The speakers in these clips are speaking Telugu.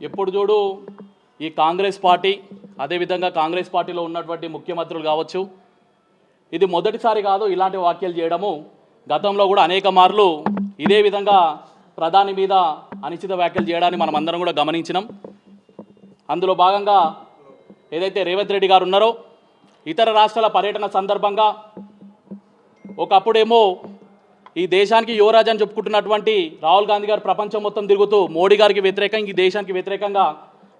ఎప్పుడు చూడు ఈ కాంగ్రెస్ పార్టీ అదేవిధంగా కాంగ్రెస్ పార్టీలో ఉన్నటువంటి ముఖ్యమంత్రులు కావచ్చు ఇది మొదటిసారి కాదు ఇలాంటి వ్యాఖ్యలు చేయడము గతంలో కూడా అనేక మార్లు ఇదే విధంగా ప్రధాని మీద అనిశ్చిత వ్యాఖ్యలు చేయడాన్ని మనం అందరం కూడా గమనించినాం. అందులో భాగంగా ఏదైతే రేవంత్ రెడ్డి గారు ఉన్నారో ఇతర రాష్ట్రాల పర్యటన సందర్భంగా ఒకప్పుడేమో ఈ దేశానికి యువరాజు అని చెప్పుకుంటున్నటువంటి రాహుల్ గాంధీ గారు ప్రపంచం మొత్తం తిరుగుతూ మోడీ గారికి వ్యతిరేకంగా ఈ దేశానికి వ్యతిరేకంగా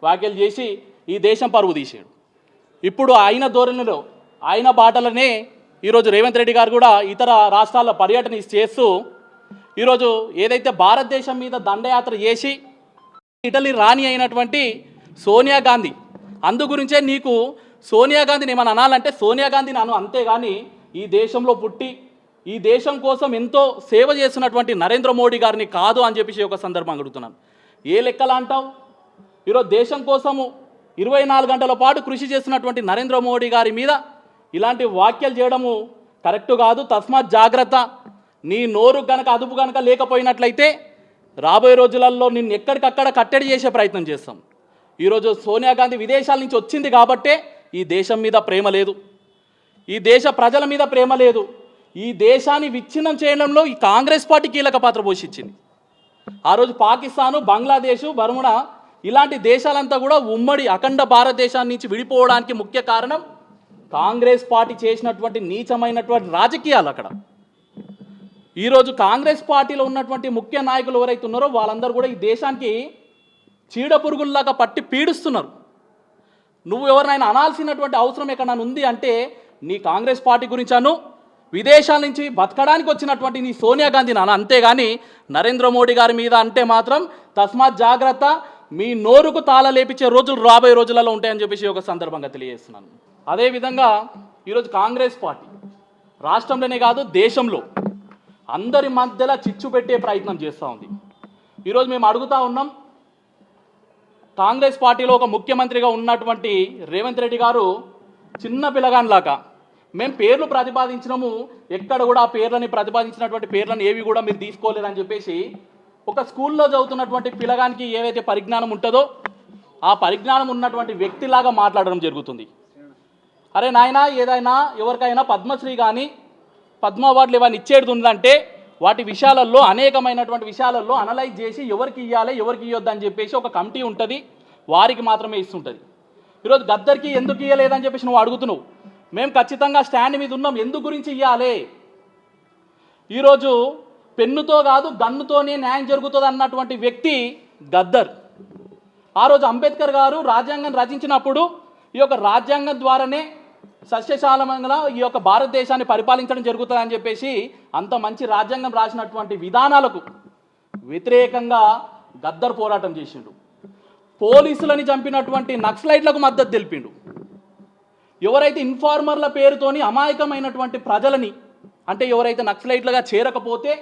వ్యాఖ్యలు చేసి ఈ దేశం పరువు తీసాడు ఇప్పుడు ఆయన ధోరణిలో ఆయన బాటలనే ఈరోజు రేవంత్ రెడ్డి గారు కూడా ఇతర రాష్ట్రాల్లో పర్యటన చేస్తూ ఈరోజు ఏదైతే భారతదేశం మీద దండయాత్ర చేసి ఇటలీ రాణి అయినటువంటి సోనియా గాంధీ అందు గురించే నీకు సోనియా గాంధీని ఏమైనా అనాలంటే సోనియా గాంధీని అను అంతేగాని ఈ దేశంలో పుట్టి ఈ దేశం కోసం ఎంతో సేవ చేసినటువంటి నరేంద్ర మోడీ గారిని కాదు అని చెప్పేసి ఒక సందర్భం అడుగుతున్నాను. ఏ లెక్కలా అంటావు? ఈరోజు దేశం కోసము ఇరవై నాలుగు గంటల పాటు కృషి చేసినటువంటి నరేంద్ర మోడీ గారి మీద ఇలాంటి వ్యాఖ్యలు చేయడము కరెక్ట్ కాదు తస్మాత్ జాగ్రత్త. నీ నోరు గనక అదుపు గనక లేకపోయినట్లయితే రాబోయే రోజులలో నిన్ను ఎక్కడికక్కడ కట్టడి చేసే ప్రయత్నం చేస్తాం. ఈరోజు సోనియా గాంధీ విదేశాల నుంచి వచ్చింది కాబట్టే ఈ దేశం మీద ప్రేమ లేదు. ఈ దేశ ప్రజల మీద ప్రేమ లేదు. ఈ దేశాన్ని విచ్ఛిన్నం చేయడంలో ఈ కాంగ్రెస్ పార్టీ కీలక పాత్ర పోషించింది. ఆ రోజు పాకిస్తాను బంగ్లాదేశ్ బర్ముడా ఇలాంటి దేశాలంతా కూడా ఉమ్మడి అఖండ భారతదేశాన్ని నుంచి విడిపోవడానికి ముఖ్య కారణం కాంగ్రెస్ పార్టీ చేసినటువంటి నీచమైనటువంటి రాజకీయాలు అక్కడ. ఈరోజు కాంగ్రెస్ పార్టీలో ఉన్నటువంటి ముఖ్య నాయకులు ఎవరైతే ఉన్నారో వాళ్ళందరూ కూడా ఈ దేశానికి చీడ పురుగుల్లాగా పట్టి పీడిస్తున్నారు. నువ్వు ఎవరినైనా అనాల్సినటువంటి అవసరం ఎక్కడ ఉంది అంటే నీ కాంగ్రెస్ పార్టీ గురించాను విదేశాల నుంచి బతకడానికి వచ్చినటువంటి నీ సోనియా గాంధీ నాన్న. అంతేగాని నరేంద్ర మోడీ గారి మీద అంటే మాత్రం తస్మాత్ జాగ్రత్త మీ నోరుకు తాళ లేపించే రోజులు రాబోయే రోజులలో ఉంటాయని చెప్పేసి ఒక సందర్భంగా తెలియజేస్తున్నాను. అదేవిధంగా ఈరోజు కాంగ్రెస్ పార్టీ రాష్ట్రంలోనే కాదు దేశంలో అందరి మధ్యలో చిచ్చు పెట్టే ప్రయత్నం చేస్తూ ఉంది. ఈరోజు మేము అడుగుతా ఉన్నాం కాంగ్రెస్ పార్టీలో ఒక ముఖ్యమంత్రిగా ఉన్నటువంటి రేవంత్ రెడ్డి గారు చిన్న పిల్లగానిలాగా మేము పేర్లు ప్రతిపాదించినాము. ఎక్కడ కూడా ఆ పేర్లని ప్రతిపాదించినటువంటి పేర్లను ఏవి కూడా మీరు తీసుకోలేదని చెప్పేసి ఒక స్కూల్లో చదువుతున్నటువంటి పిల్లగానికి ఏవైతే పరిజ్ఞానం ఉంటుందో ఆ పరిజ్ఞానం ఉన్నటువంటి వ్యక్తిలాగా మాట్లాడడం జరుగుతుంది. అరే నాయనా ఏదైనా ఎవరికైనా పద్మశ్రీ కానీ పద్మ అవార్డులు ఏమైనా ఇచ్చేది ఉందంటే వాటి విషయాలలో అనేకమైనటువంటి విషయాలలో అనలైజ్ చేసి ఎవరికి ఇవ్వాలి ఎవరికి ఇవ్వద్దు అని చెప్పేసి ఒక కమిటీ ఉంటుంది. వారికి మాత్రమే ఇస్తుంటుంది. ఈరోజు గద్దరికి ఎందుకు ఇవ్వలేదని చెప్పేసి నువ్వు అడుగుతున్నావు. మేము ఖచ్చితంగా స్టాండ్ మీద ఉన్నాం. ఎందు గురించి ఇవ్వాలి ఈరోజు పెన్నుతో కాదు గన్నుతోనే న్యాయం జరుగుతుంది అన్నటువంటి వ్యక్తి గద్దర్. ఆ రోజు అంబేద్కర్ గారు రాజ్యాంగం రచించినప్పుడు ఈ యొక్క రాజ్యాంగం ద్వారానే సస్యశాలమంగా ఈ యొక్క భారతదేశాన్ని పరిపాలించడం జరుగుతుందని చెప్పేసి అంత మంచి రాజ్యాంగం రాసినటువంటి విధానాలకు వ్యతిరేకంగా గద్దర్ పోరాటం చేసిండు. పోలీసులని చంపినటువంటి నక్సలైట్లకు మద్దతు తెలిపిండు. ఎవరైతే ఇన్ఫార్మర్ల పేరుతోని అమాయకమైనటువంటి ప్రజలని అంటే ఎవరైతే నక్సలైట్లుగా చేరకపోతే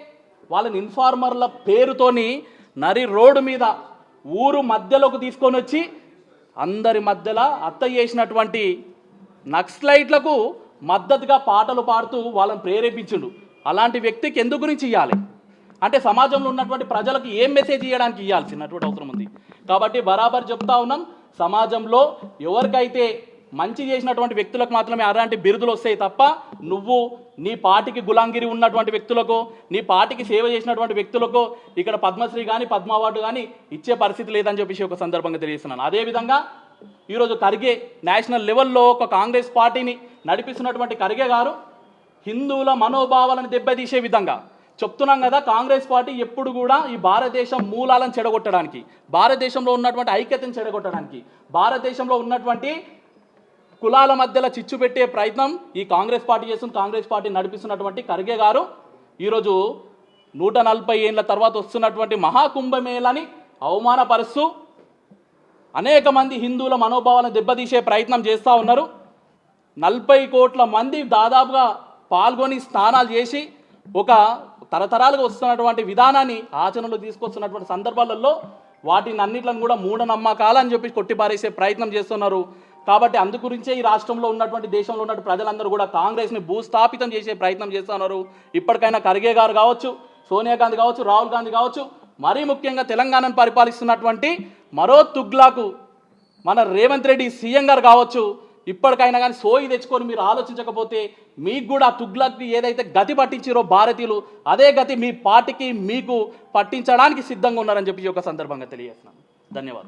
వాళ్ళని ఇన్ఫార్మర్ల పేరుతోని నరి రోడ్డు మీద ఊరు మధ్యలోకి తీసుకొని వచ్చి అందరి మధ్యలో అత్త చేసినటువంటి నక్సలైట్లకు మద్దతుగా పాటలు పాడుతూ వాళ్ళని ప్రేరేపించుడు. అలాంటి వ్యక్తికి ఎందు గురించి ఇవ్వాలి అంటే సమాజంలో ఉన్నటువంటి ప్రజలకు ఏం మెసేజ్ ఇవ్వడానికి ఇవ్వాల్సినటువంటి అవసరం ఉంది. కాబట్టి బరాబర్ చెప్తా ఉన్నాం సమాజంలో ఎవరికైతే మంచి చేసినటువంటి వ్యక్తులకు మాత్రమే అలాంటి బిరుదులు వస్తాయి తప్ప నువ్వు నీ పార్టీకి గులాంగిరి ఉన్నటువంటి వ్యక్తులకు నీ పార్టీకి సేవ చేసినటువంటి వ్యక్తులకు ఇక్కడ పద్మశ్రీ కానీ పద్మ అవార్డు కానీ ఇచ్చే పరిస్థితి లేదని చెప్పేసి ఒక సందర్భంగా తెలియజేస్తున్నాను. అదేవిధంగా ఈరోజు ఖర్గే నేషనల్ లెవెల్లో ఒక కాంగ్రెస్ పార్టీని నడిపిస్తున్నటువంటి ఖర్గే గారు హిందువుల మనోభావాలను దెబ్బతీసే విధంగా చెప్తున్నాం కదా కాంగ్రెస్ పార్టీ ఎప్పుడు కూడా ఈ భారతదేశం మూలాలను చెడగొట్టడానికి భారతదేశంలో ఉన్నటువంటి ఐక్యతను చెడగొట్టడానికి భారతదేశంలో ఉన్నటువంటి కులాల మధ్యలో చిచ్చు పెట్టే ప్రయత్నం ఈ కాంగ్రెస్ పార్టీ చేస్తుంది. కాంగ్రెస్ పార్టీ నడిపిస్తున్నటువంటి ఖర్గే గారు ఈరోజు నూట నలభై ఏళ్ళ తర్వాత వస్తున్నటువంటి మహాకుంభమేళని అవమానపరుస్తూ అనేక మంది హిందువుల మనోభావాలను దెబ్బతీసే ప్రయత్నం చేస్తూ ఉన్నారు. నలభై కోట్ల మంది దాదాపుగా పాల్గొని స్నానాలు చేసి ఒక తరతరాలుగా వస్తున్నటువంటి విధానాన్ని ఆచరణలో తీసుకొస్తున్నటువంటి సందర్భాలలో వాటిని అన్నిట్లను కూడా మూఢనమ్మకాలని చెప్పి కొట్టిపారేసే ప్రయత్నం చేస్తున్నారు. కాబట్టి అందు గురించే ఈ రాష్ట్రంలో ఉన్నటువంటి దేశంలో ఉన్నటువంటి ప్రజలందరూ కూడా కాంగ్రెస్ని భూస్థాపితం చేసే ప్రయత్నం చేస్తున్నారు. ఇప్పటికైనా ఖర్గే గారు కావచ్చు సోనియా గాంధీ కావచ్చు రాహుల్ గాంధీ కావచ్చు మరీ ముఖ్యంగా తెలంగాణను పరిపాలిస్తున్నటువంటి మరో తుగ్లాకు మన రేవంత్ రెడ్డి సీఎం గారు కావచ్చు ఇప్పటికైనా కానీ సోయి తెచ్చుకొని మీరు ఆలోచించకపోతే మీకు కూడా ఆ తుగ్లక్కి ఏదైతే గతి పట్టించారో భారతీయులు అదే గతి మీ పార్టీకి మీకు పట్టించడానికి సిద్ధంగా ఉన్నారని చెప్పి ఒక సందర్భంగా తెలియజేస్తున్నాను. ధన్యవాదాలు.